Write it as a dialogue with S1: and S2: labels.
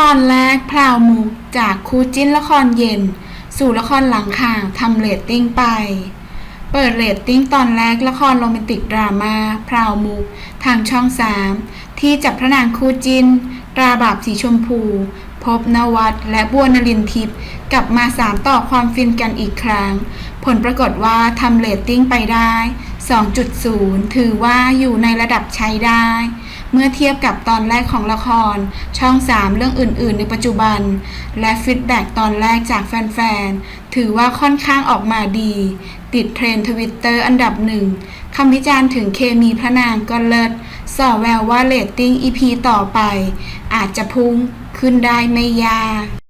S1: ตอนแรกพราวมุกจากคู่จิ้นละครเย็น สู่ละครหลังข่าทำเรตติ้งไป เปิดเรตติ้งตอนแรกละครโรแมนติกดราม่าพราวมุก ทางช่องสามที่จับพระนางคู่จิ้นตราบาปสีชมพู พบนวัดและบัวนลินทิพย์กลับมาสารต่อความฟินกันอีกครั้ง ผลปรากฏว่าทำเรตติ้งไปได้ 2.0 ถือว่าอยู่ในระดับใช้ได้ เมื่อเทียบกับตอนแรกของละคร ช่อง 3 เรื่องอื่น ๆ ในปัจจุบัน และฟีดแบ็กตอนแรกจากแฟน ๆ ถือว่าค่อนข้างออกมาดี ติดเทรนทวิตเตอร์อันดับหนึ่งคำวิจารณ์ถึงเคมีพระนางก็เลิศส่อแววว่าเรตติ้ง EP ต่อไป อาจจะพุ่งขึ้นได้ไม่ยาก